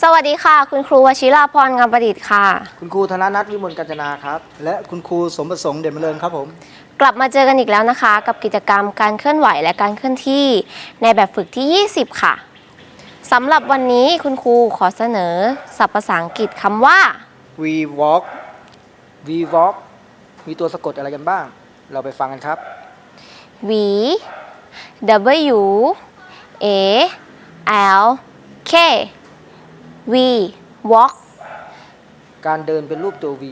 สวัสดีค่ะ คุณครูวชิราพรงามประดิษฐ์ค่ะ คุณครูธนนัทวิมลกัญจนาครับ และคุณครูสมประสงค์เด่นมะเริงครับผม กลับมาเจอกันอีกแล้วนะคะ กับกิจกรรมการเคลื่อนไหวและการเคลื่อนที่ในแบบฝึกที่ 20 ค่ะสำหรับวันนี้คุณครูขอเสนอศัพท์ภาษาอังกฤษคำว่า we walk we walk มีตัวสะกดอะไรกันบ้าง เราไปฟังกันครับ V W A L K V walk การเดินเป็นรูปตัว V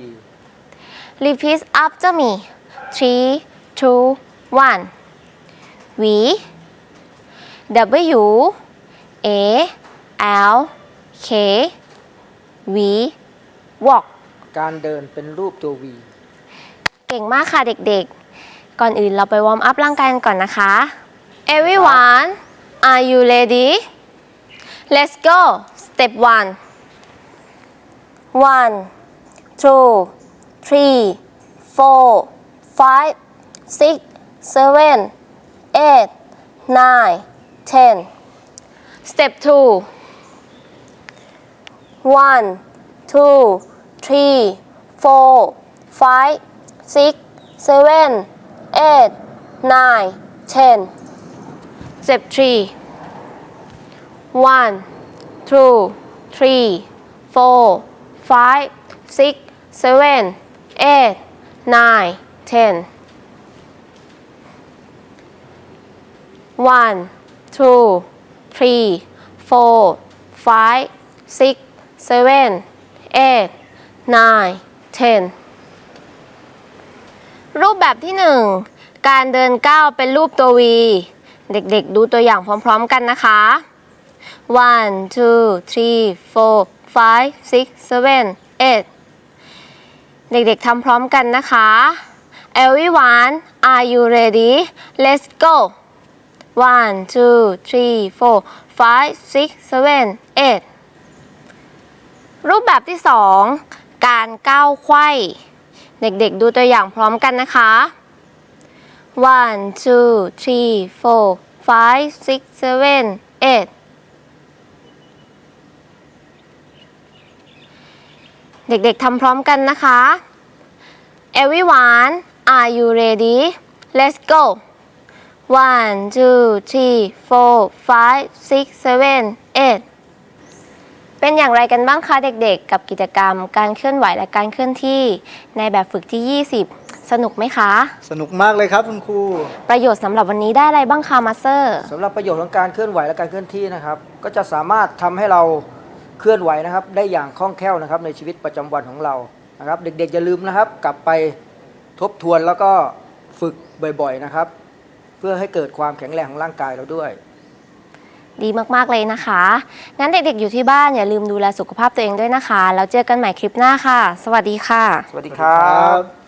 Repeat after me. Three, two, one. V W A L K V walk การเดินเป็นรูปตัว V เก่งมากค่ะเด็กๆ ก่อนอื่นเราไปวอร์มอัพร่างกายกันก่อนนะคะ Everyone are you ready Let's go Step one one two three four five six seven eight nine ten Step two one two three four five six seven eight nine ten Step three one two three four five six seven eight nine ten one two three four five six seven eight nine ten รูปแบบที่หนึ่งการเดินก้าวเป็นรูปตัว V เด็กๆ ดูตัวอย่างพร้อม ๆ กันนะคะ one two three four five six seven eight เด็กๆทำพร้อมกันนะคะ everyone are you ready let's go one two three four five six seven eight รูปแบบที่สองการก้าวไขว้เด็กๆดูตัวอย่างพร้อมกันนะคะ one two three four five six seven eight เด็กๆทำพร้อมกันนะคะ everyone are you ready let's go one two three four five six seven eight เป็นอย่างไรกันบ้างคะเด็กๆ กับกิจกรรมการเคลื่อนไหวและการเคลื่อนที่ในแบบฝึกที่ 20 สนุกไหมคะ สนุกมากเลยครับคุณครู ประโยชน์สำหรับวันนี้ได้อะไรบ้างคะมาสเตอร์สำหรับประโยชน์ของการเคลื่อนไหวและการเคลื่อนที่นะครับ ก็จะสามารถทำให้เรา เคลื่อนไหวนะครับ ได้อย่างคล่องแคล่วนะครับ ในชีวิตประจำวันของเรานะครับ เด็กๆอย่าลืมนะครับ กลับไปทบทวนแล้วก็ฝึกบ่อยๆนะครับ เพื่อให้เกิดความแข็งแรงของร่างกายเราด้วย ดีมากๆเลยนะคะ งั้นเด็กๆอยู่ที่บ้านอย่าลืมดูแลสุขภาพตัวเองด้วยนะคะ แล้วเจอกันใหม่คลิปหน้าค่ะ สวัสดีค่ะ สวัสดีครับ